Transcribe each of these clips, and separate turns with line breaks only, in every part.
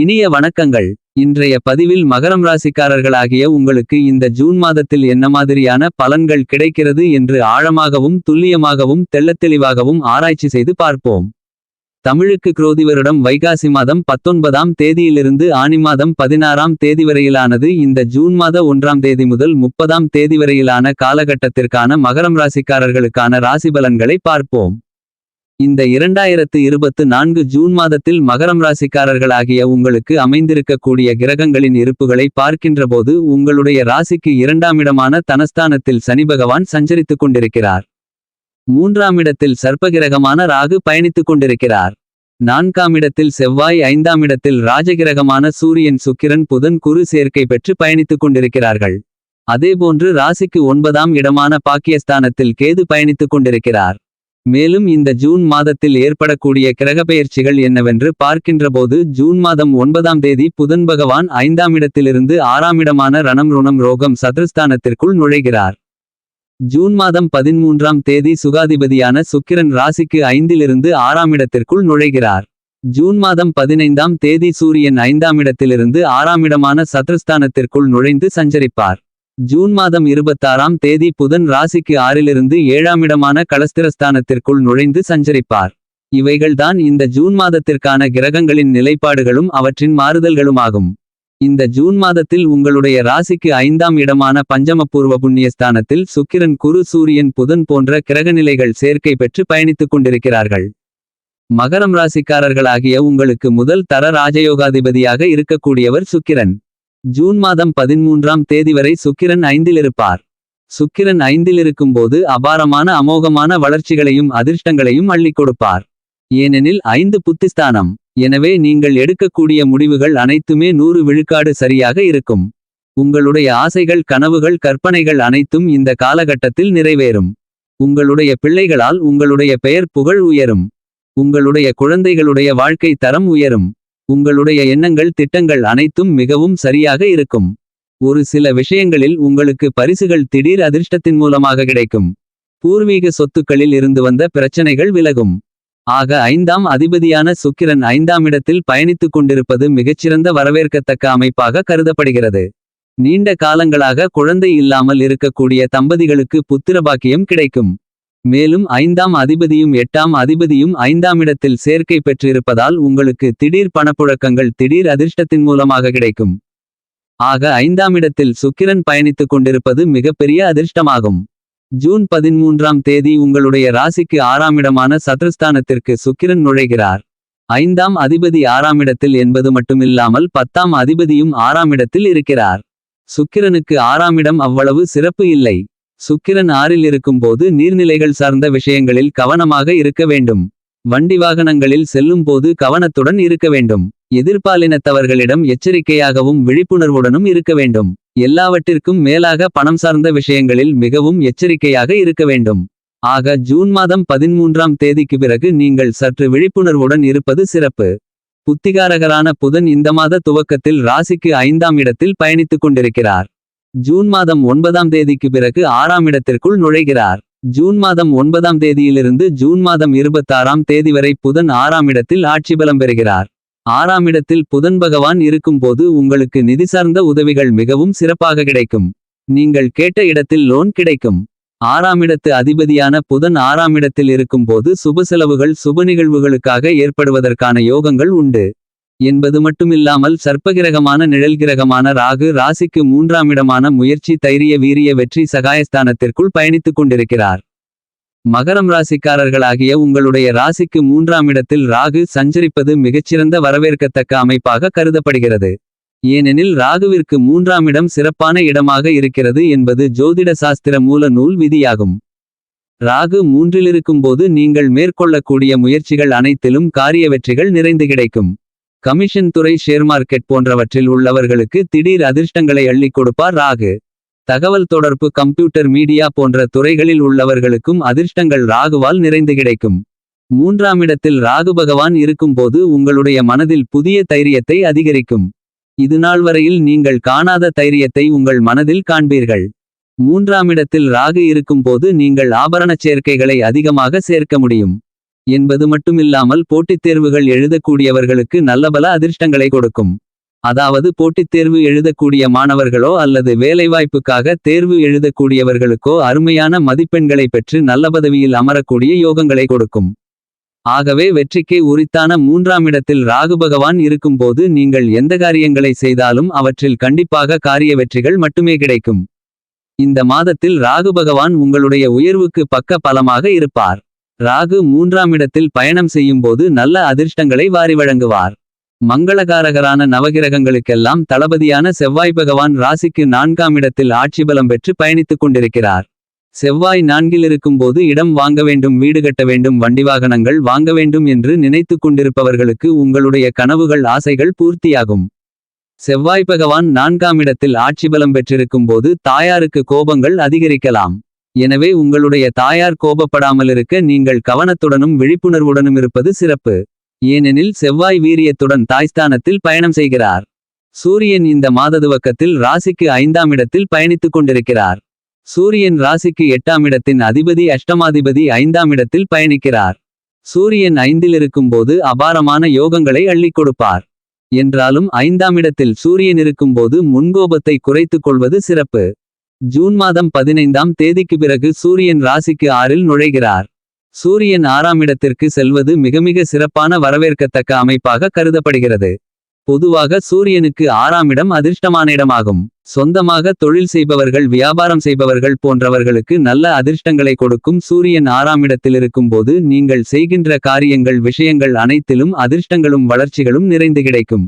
இனிய வணக்கங்கள். இன்றைய பதிவில் மகரம் ராசிக்காரர்களாகிய உங்களுக்கு இந்த ஜூன் மாதத்தில் என்ன மாதிரியான பலன்கள் கிடைக்கிறது என்று ஆழமாகவும் துல்லியமாகவும் தெள்ளத்தெளிவாகவும் ஆராய்ச்சி செய்து பார்ப்போம். தமிழுக்கு குரோதி வருடம் வைகாசி மாதம் பத்தொன்பதாம் தேதியிலிருந்து ஆனி மாதம் பதினாறாம் தேதி வரையிலானது இந்த ஜூன் மாத ஒன்றாம் தேதி முதல் முப்பதாம் தேதி வரையிலான காலகட்டத்திற்கான மகரம் ராசிக்காரர்களுக்கான ராசி பலன்களை பார்ப்போம். இந்த இரண்டாயிரத்து இருபத்து நான்கு ஜூன் மாதத்தில் மகரம் ராசிக்காரர்களாகிய உங்களுக்கு அமைந்திருக்கக்கூடிய கிரகங்களின் இருப்புகளை பார்க்கின்றபோது உங்களுடைய ராசிக்கு இரண்டாம் இடமான தனஸ்தானத்தில் சனி பகவான் சஞ்சரித்துக் கொண்டிருக்கிறார். மூன்றாம் இடத்தில் சர்ப்பகிரகமான ராகு பயணித்துக் கொண்டிருக்கிறார். நான்காம் இடத்தில் செவ்வாய் ஐந்தாம் இடத்தில் ராஜகிரகமான சூரியன் சுக்கிரன் புதன் குரு சேர்க்கை பெற்று பயணித்துக் கொண்டிருக்கிறார்கள். அதேபோன்று ராசிக்கு ஒன்பதாம் இடமான பாக்கியஸ்தானத்தில் கேது பயணித்துக் கொண்டிருக்கிறார். மேலும் இந்த ஜூன் மாதத்தில் ஏற்படக்கூடிய கிரகப்பெயர்ச்சிகள் என்னவென்று பார்க்கின்றபோது ஜூன் மாதம் ஒன்பதாம் தேதி புதன் பகவான் ஐந்தாம் இடத்திலிருந்து ஆறாம் இடமான ரணம் ருணம் ரோகம் சத்ருஸ்தானத்திற்குள் நுழைகிறார். ஜூன் மாதம் பதிமூன்றாம் தேதி சுகாதிபதியான சுக்கிரன் ராசிக்கு ஐந்திலிருந்து ஆறாம் இடத்திற்குள் நுழைகிறார். ஜூன் மாதம் பதினைந்தாம் தேதி சூரியன் ஐந்தாம் இடத்திலிருந்து ஆறாம் இடமான சத்ருஸ்தானத்திற்குள் நுழைந்து சஞ்சரிப்பார். ஜூன் மாதம் இருபத்தாறாம் தேதி புதன் ராசிக்கு ஆறிலிருந்து ஏழாம் இடமான களஸ்திரஸ்தானத்திற்குள் நுழைந்து சஞ்சரிப்பார். இவைகள்தான் இந்த ஜூன் மாதத்திற்கான கிரகங்களின் நிலைப்பாடுகளும் அவற்றின் மாறுதல்களுமாகும். இந்த ஜூன் மாதத்தில் உங்களுடைய ராசிக்கு ஐந்தாம் இடமான பஞ்சமபூர்வ புண்ணியஸ்தானத்தில் சுக்கிரன் குரு சூரியன் புதன் போன்ற கிரகநிலைகள் சேர்க்கை பெற்று பயணித்துக் கொண்டிருக்கிறார்கள். மகரம் ராசிக்காரர்களாகிய உங்களுக்கு முதல் தர ராஜயோகாதிபதியாக இருக்கக்கூடியவர் சுக்கிரன். ஜூன் மாதம் பதிமூன்றாம் தேதி வரை சுக்கிரன் ஐந்திலிருப்பார். சுக்கிரன் ஐந்திலிருக்கும் போது அபாரமான அமோகமான வளர்ச்சிகளையும் அதிர்ஷ்டங்களையும் அள்ளிக் கொடுப்பார். ஏனெனில் ஐந்து புத்திஸ்தானம். எனவே நீங்கள் எடுக்கக்கூடிய முடிவுகள் அனைத்துமே நூறு விழுக்காடு சரியாக இருக்கும். உங்களுடைய ஆசைகள் கனவுகள் கற்பனைகள் அனைத்தும் இந்த காலகட்டத்தில் நிறைவேறும். உங்களுடைய பிள்ளைகளால் உங்களுடைய பெயர் புகழ் உயரும். உங்களுடைய குழந்தைகளுடைய வாழ்க்கை தரம் உயரும். உங்களுடைய எண்ணங்கள் திட்டங்கள் அனைத்தும் மிகவும் சரியாக இருக்கும். ஒரு சில விஷயங்களில் உங்களுக்கு பரிசுகள் திடீர் அதிர்ஷ்டத்தின் மூலமாக கிடைக்கும். பூர்வீக சொத்துக்களில் இருந்து வந்த பிரச்சனைகள் விலகும். ஆக ஐந்தாம் அதிபதியான சுக்கிரன் ஐந்தாம் இடத்தில் பயணித்துக் கொண்டிருப்பது மிகச்சிறந்த வரவேற்கத்தக்க அமைப்பாக கருதப்படுகிறது. நீண்ட காலங்களாக குழந்தை இல்லாமல் இருக்கக்கூடிய தம்பதிகளுக்கு புத்திரபாக்கியம் கிடைக்கும். மேலும் ஐந்தாம் அதிபதியும் எட்டாம் அதிபதியும் ஐந்தாம் இடத்தில் சேர்க்கை பெற்றிருப்பதால் உங்களுக்கு திடீர் பணப்புழக்கங்கள் திடீர் அதிர்ஷ்டத்தின் மூலமாக கிடைக்கும். ஆக ஐந்தாம் இடத்தில் சுக்கிரன் பயணித்துக் கொண்டிருப்பது மிகப்பெரிய அதிர்ஷ்டமாகும். ஜூன் பதிமூன்றாம் தேதி உங்களுடைய ராசிக்கு ஆறாம் இடமான சத்ருஸ்தானத்திற்கு சுக்கிரன் நுழைகிறார். ஐந்தாம் அதிபதி ஆறாம் இடத்தில் என்பது மட்டுமில்லாமல் பத்தாம் அதிபதியும் ஆறாம் இடத்தில் இருக்கிறார். சுக்கிரனுக்கு ஆறாம் இடம் அவ்வளவு சிறப்பு இல்லை. சுக்கிரன் ஆறில் இருக்கும்போது நீர்நிலைகள் சார்ந்த விஷயங்களில் கவனமாக இருக்க வேண்டும். வண்டி வாகனங்களில் செல்லும் போது கவனத்துடன் இருக்க வேண்டும். எதிர்பாலினத்தவர்களிடம் எச்சரிக்கையாகவும் விழிப்புணர்வுடனும் இருக்க வேண்டும். எல்லாவற்றிற்கும் மேலாக பணம் சார்ந்த விஷயங்களில் மிகவும் எச்சரிக்கையாக இருக்க வேண்டும். ஆக ஜூன் மாதம் பதிமூன்றாம் தேதிக்கு பிறகு நீங்கள் சற்று விழிப்புணர்வுடன் இருப்பது சிறப்பு. புத்திகாரகரான புதன் இந்த மாத துவக்கத்தில் ராசிக்கு ஐந்தாம் இடத்தில் பயணித்துக் கொண்டிருக்கிறார். ஜூன் மாதம் ஒன்பதாம் தேதிக்கு பிறகு ஆறாம் இடத்திற்குள் நுழைகிறார். ஜூன் மாதம் ஒன்பதாம் தேதியிலிருந்து ஜூன் மாதம் இருபத்தாறாம் தேதி வரை புதன் ஆறாம் இடத்தில் ஆட்சி பலம் பெறுகிறார். ஆறாம் இடத்தில் புதன் பகவான் இருக்கும்போது உங்களுக்கு நிதி சார்ந்த உதவிகள் மிகவும் சிறப்பாக கிடைக்கும். நீங்கள் கேட்ட இடத்தில் லோன் கிடைக்கும். ஆறாம் இடத்து அதிபதியான புதன் ஆறாம் இடத்தில் இருக்கும்போது சுப செலவுகள் சுப நிகழ்வுகளுக்காக ஏற்படுவதற்கான யோகங்கள் உண்டு. என்பது மட்டுமில்லாமல் சர்ப்பகிரகமான நிழல்கிரகமான ராகு ராசிக்கு மூன்றாம் இடமான முயற்சி தைரிய வீரிய வெற்றி சகாயஸ்தானத்திற்குள் பயணித்துக் கொண்டிருக்கிறார். மகரம் ராசிக்காரர்களாகிய உங்களுடைய ராசிக்கு மூன்றாம் இடத்தில் ராகு சஞ்சரிப்பது மிகச்சிறந்த வரவேற்கத்தக்க அமைப்பாக கருதப்படுகிறது. ஏனெனில் ராகுவிற்கு மூன்றாம் இடம் சிறப்பான இடமாக இருக்கிறது என்பது ஜோதிட சாஸ்திர மூல நூல் விதியாகும். ராகு மூன்றிலிருக்கும்போது நீங்கள் மேற்கொள்ளக்கூடிய முயற்சிகள் அனைத்திலும் காரிய வெற்றிகள் நிறைந்து கிடைக்கும். கமிஷன் துறை ஷேர் மார்க்கெட் போன்றவற்றில் உள்ளவர்களுக்கு திடீர் அதிர்ஷ்டங்களை அள்ளிக் கொடுப்பார் ராகு. தகவல் தொடர்பு கம்ப்யூட்டர் மீடியா போன்ற துறைகளில் உள்ளவர்களுக்கும் அதிர்ஷ்டங்கள் ராகுவால் நிறைந்து கிடைக்கும். மூன்றாம் இடத்தில் ராகு பகவான் இருக்கும்போது உங்களுடைய மனதில் புதிய தைரியத்தை அதிகரிக்கும். இதுநாள் வரையில் நீங்கள் காணாத தைரியத்தை உங்கள் மனதில் காண்பீர்கள். மூன்றாம் இடத்தில் ராகு இருக்கும்போது நீங்கள் ஆபரணச் சேர்க்கைகளை அதிகமாக சேர்க்க முடியும். என்பது மட்டுமில்லாமல் போட்டித் தேர்வுகள் எழுதக்கூடியவர்களுக்கு நல்லபல அதிர்ஷ்டங்களை கொடுக்கும். அதாவது போட்டித் தேர்வு எழுதக்கூடிய மாணவர்களோ அல்லது வேலைவாய்ப்புக்காக தேர்வு எழுதக்கூடியவர்களுக்கோ அருமையான மதிப்பெண்களை பெற்று நல்ல பதவியில் அமரக்கூடிய யோகங்களை கொடுக்கும். ஆகவே வெற்றிக்கு உரித்தான மூன்றாம் இடத்தில் ராகு பகவான் இருக்கும்போது நீங்கள் எந்த காரியங்களை செய்தாலும் அவற்றில் கண்டிப்பாக காரிய வெற்றிகள் மட்டுமே கிடைக்கும். இந்த மாதத்தில் ராகு பகவான் உங்களுடைய உயர்வுக்கு பக்க பலமாக இருப்பார். ராகு மூன்றாம் இடத்தில் பயணம் செய்யும்போது நல்ல அதிர்ஷ்டங்களை வாரி வழங்குவார். மங்களகாரகரான நவகிரகங்களுக்கெல்லாம் தளபதியான செவ்வாய் பகவான் ராசிக்கு நான்காம் இடத்தில் ஆட்சி பலம் பெற்று பயணித்துக் கொண்டிருக்கிறார். செவ்வாய் நான்கில் இருக்கும்போது இடம் வாங்க வேண்டும் வீடு கட்ட வேண்டும் வண்டி வாகனங்கள் வாங்க வேண்டும் என்று நினைத்துக் கொண்டிருப்பவர்களுக்கு உங்களுடைய கனவுகள் ஆசைகள் பூர்த்தியாகும். செவ்வாய் பகவான் நான்காம் இடத்தில் ஆட்சி பலம் பெற்றிருக்கும்போது தாயாருக்கு கோபங்கள் அதிகரிக்கலாம். எனவே உங்களுடைய தாயார் கோபப்படாமல் இருக்க நீங்கள் கவனத்துடனும் விழிப்புணர்வுடனும் இருப்பது சிறப்பு. ஏனெனில் செவ்வாய் வீரியத்துடன் தாய்ஸ்தானத்தில் பயணம் செய்கிறார். சூரியன் இந்த மாததுவக்கத்தில் ராசிக்கு ஐந்தாம் இடத்தில் பயணித்துக் கொண்டிருக்கிறார். சூரியன் ராசிக்கு எட்டாம் இடத்தின் அதிபதி அஷ்டமாதிபதி ஐந்தாம் இடத்தில் பயணிக்கிறார். சூரியன் ஐந்தில் இருக்கும்போது அபாரமான யோகங்களை அள்ளிக் கொடுப்பார். என்றாலும் ஐந்தாம் இடத்தில் சூரியன் இருக்கும்போது முன்கோபத்தை குறைத்துக் கொள்வது சிறப்பு. ஜூன் மாதம் பதினைந்தாம் தேதிக்கு பிறகு சூரியன் ராசிக்கு ஆறில் நுழைகிறார். சூரியன் ஆறாம் இடத்திற்கு செல்வது மிக மிக சிறப்பான வரவேற்கத்தக்க அமைப்பாக கருதப்படுகிறது. பொதுவாக சூரியனுக்கு ஆறாம் இடம் அதிர்ஷ்டமான இடமாகும். சொந்தமாக தொழில் செய்பவர்கள் வியாபாரம் செய்பவர்கள் போன்றவர்களுக்கு நல்ல அதிர்ஷ்டங்களை கொடுக்கும் சூரியன் ஆறாம் இடத்தில் இருக்கும்போது நீங்கள் செய்கின்ற காரியங்கள் விஷயங்கள் அனைத்திலும் அதிர்ஷ்டங்களும் வளர்ச்சிகளும் நிறைந்து கிடைக்கும்.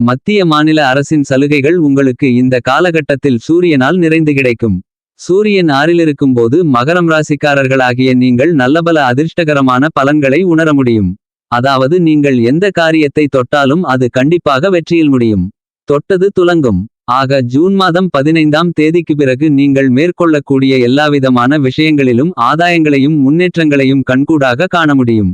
மத்திய மாநில அரசின் சலுகைகள் உங்களுக்கு இந்த காலகட்டத்தில் சூரியனால் நிறைந்து கிடைக்கும். சூரியன் ஆறிலிருக்கும்போது மகரம் ராசிக்காரர்களாகிய நீங்கள் நல்லபல அதிர்ஷ்டகரமான பலன்களை உணர முடியும். அதாவது நீங்கள் எந்த காரியத்தை தொட்டாலும் அது கண்டிப்பாக வெற்றியில் முடியும். தொட்டது துலங்கும். ஆக ஜூன் மாதம் பதினைந்தாம் தேதிக்கு பிறகு நீங்கள் மேற்கொள்ளக்கூடிய எல்லாவிதமான விஷயங்களிலும் ஆதாயங்களையும் முன்னேற்றங்களையும் கண்கூடாக காண முடியும்.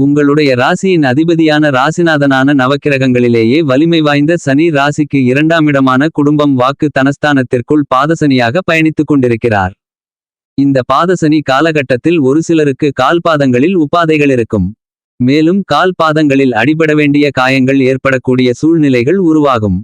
உங்களுடைய ராசியின் அதிபதியான ராசிநாதனான நவக்கிரகங்களிலேயே வலிமை வாய்ந்த சனி ராசிக்கு இரண்டாமிடமான குடும்பம் வாக்கு தனஸ்தானத்திற்குள் பாதசனியாக பயணித்துக் கொண்டிருக்கிறார். இந்த பாதசனி காலகட்டத்தில் ஒரு சிலருக்கு கால்பாதங்களில் உபாதைகள் இருக்கும். மேலும் கால்பாதங்களில் அடிபட வேண்டிய காயங்கள் ஏற்படக்கூடிய சூழ்நிலைகள் உருவாகும்.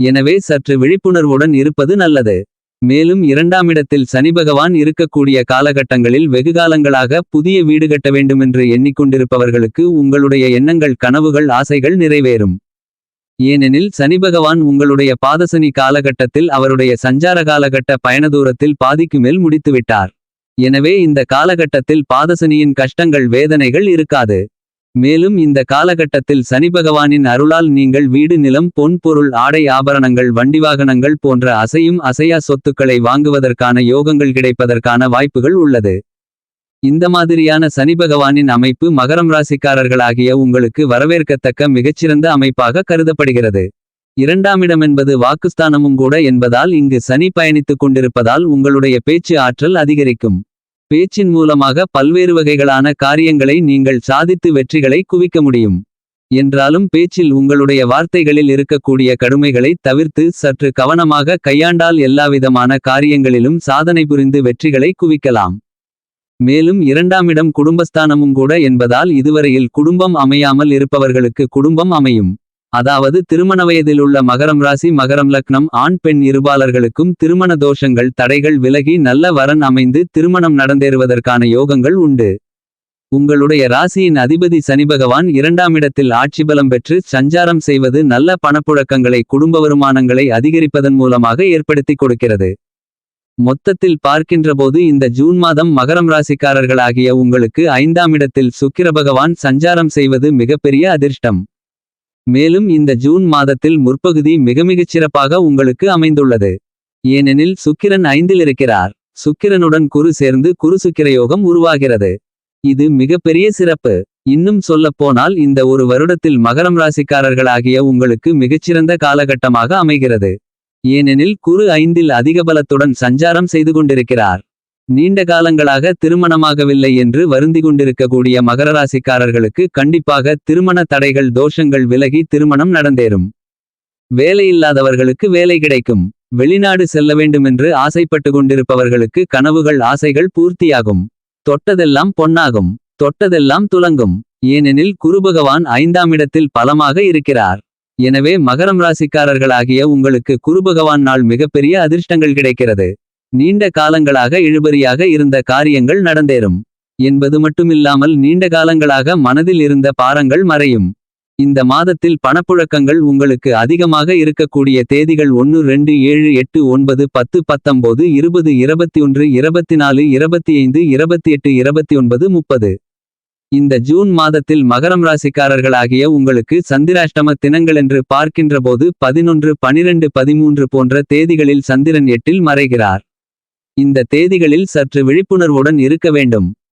எனவே சற்று விழிப்புணர்வுடன் இருப்பது நல்லது. மேலும் இரண்டாமிடத்தில் சனிபகவான் சனி பகவான் இருக்கக்கூடிய காலகட்டங்களில் வெகுகாலங்களாக புதிய வீடு கட்ட வேண்டுமென்று எண்ணிக்கொண்டிருப்பவர்களுக்கு உங்களுடைய எண்ணங்கள் கனவுகள் ஆசைகள் நிறைவேறும். ஏனெனில் சனி பகவான் உங்களுடைய பாதசனி காலகட்டத்தில் அவருடைய சஞ்சார காலகட்ட பயணதூரத்தில் பாதிக்கு மேல் முடித்துவிட்டார். எனவே இந்த காலகட்டத்தில் பாதசனியின் கஷ்டங்கள் வேதனைகள் இருக்காது. மேலும் இந்த காலகட்டத்தில் சனி பகவானின் அருளால் நீங்கள் வீடு நிலம் பொன் பொருள் ஆடை ஆபரணங்கள் வண்டி வாகனங்கள் போன்ற அசையும் அசையா சொத்துக்களை வாங்குவதற்கான யோகங்கள் கிடைப்பதற்கான வாய்ப்புகள் உள்ளது. இந்த மாதிரியான சனி பகவானின் அமைப்பு மகரம் ராசிக்காரர்களாகிய உங்களுக்கு வரவேற்கத்தக்க மிகச்சிறந்த அமைப்பாக கருதப்படுகிறது. இரண்டாமிடம் என்பது வாக்குஸ்தானமும் கூட என்பதால் இங்கு சனி பயணித்துக் கொண்டிருப்பதால் உங்களுடைய பேச்சு ஆற்றல் அதிகரிக்கும். பேச்சின் மூலமாக பல்வேறு வகைகளான காரியங்களை நீங்கள் சாதித்து வெற்றிகளை குவிக்க முடியும். என்றாலும் பேச்சில் உங்களுடைய வார்த்தைகளில் இருக்கக்கூடிய கடுமைகளை தவிர்த்து சற்று கவனமாக கையாண்டால் எல்லாவிதமான காரியங்களிலும் சாதனை புரிந்து வெற்றிகளை குவிக்கலாம். மேலும் இரண்டாமிடம் குடும்பஸ்தானமும் கூட என்பதால் இதுவரையில் குடும்பம் அமையாமல் இருப்பவர்களுக்கு குடும்பம் அமையும். அதாவது திருமண வயதிலுள்ள மகரம் ராசி மகரம் லக்னம் ஆண் பெண் இருபாலர்களுக்கும் திருமண தோஷங்கள் தடைகள் விலகி நல்ல வரன் அமைந்து திருமணம் நடந்தேறுவதற்கான யோகங்கள் உண்டு. உங்களுடைய ராசியின் அதிபதி சனி பகவான் இரண்டாம் இடத்தில் ஆட்சி பலம் பெற்று சஞ்சாரம் செய்வது நல்ல பணப்புழக்கங்களை குடும்ப வருமானங்களை அதிகரிப்பதன் மூலமாக ஏற்படுத்தி கொடுக்கிறது. மொத்தத்தில் பார்க்கின்றபோது இந்த ஜூன் மாதம் மகரம் ராசிக்காரர்களாகிய உங்களுக்கு ஐந்தாம் இடத்தில் சுக்கிர பகவான் சஞ்சாரம் செய்வது மிகப்பெரிய அதிர்ஷ்டம். மேலும் இந்த ஜூன் மாதத்தில் முற்பகுதி மிக மிகச் சிறப்பாக உங்களுக்கு அமைந்துள்ளது. ஏனெனில் சுக்கிரன் ஐந்தில் இருக்கிறார். சுக்கிரனுடன் குரு சேர்ந்து குரு சுக்கிர யோகம் உருவாகிறது. இது மிகப்பெரிய சிறப்பு. இன்னும் சொல்லப்போனால் இந்த ஒரு வருடத்தில் மகரம் ராசிக்காரர்களாகிய உங்களுக்கு மிகச்சிறந்த காலகட்டமாக அமைகிறது. ஏனெனில் குரு ஐந்தில் அதிக பலத்துடன் சஞ்சாரம் செய்து கொண்டிருக்கிறார். நீண்ட காலங்களாக திருமணமாகவில்லை என்று வருந்தி கொண்டிருக்கக்கூடிய மகர ராசிக்காரர்களுக்கு கண்டிப்பாக திருமண தடைகள் தோஷங்கள் விலகி திருமணம் நடந்தேறும். வேலையில்லாதவர்களுக்கு வேலை கிடைக்கும். வெளிநாடு செல்ல வேண்டுமென்று ஆசைப்பட்டு கொண்டிருப்பவர்களுக்கு கனவுகள் ஆசைகள் பூர்த்தியாகும். தொட்டதெல்லாம் பொன்னாகும். தொட்டதெல்லாம் துலங்கும். ஏனெனில் குருபகவான் ஐந்தாம் இடத்தில் பலமாக இருக்கிறார். எனவே மகரம் ராசிக்காரர்களாகிய உங்களுக்கு குருபகவான் நாள் மிகப்பெரிய அதிர்ஷ்டங்கள் கிடைக்கிறது. நீண்ட காலங்களாக இழுபறியாக இருந்த காரியங்கள் நடந்தேறும். என்பது மட்டுமில்லாமல் நீண்ட காலங்களாக மனதில் இருந்த பாரங்கள் மறையும். இந்த மாதத்தில் பணப்புழக்கங்கள் உங்களுக்கு அதிகமாக இருக்கக்கூடிய தேதிகள் ஒன்று ரெண்டு ஏழு எட்டு ஒன்பது பத்து பத்தொன்பது இருபது இருபத்தி ஒன்று இருபத்தி நாலு இருபத்தி ஐந்து இருபத்தி எட்டு இருபத்தி ஒன்பது முப்பது. இந்த ஜூன் மாதத்தில் மகரம் ராசிக்காரர்களாகிய உங்களுக்கு சந்திராஷ்டம தினங்களென்று பார்க்கின்றபோது பதினொன்று பனிரெண்டு பதிமூன்று போன்ற தேதிகளில் சந்திரன் எட்டில் மறைகிறார். இந்த தேதிகளில் சற்று விழிப்புணர்வுடன் இருக்க வேண்டும்.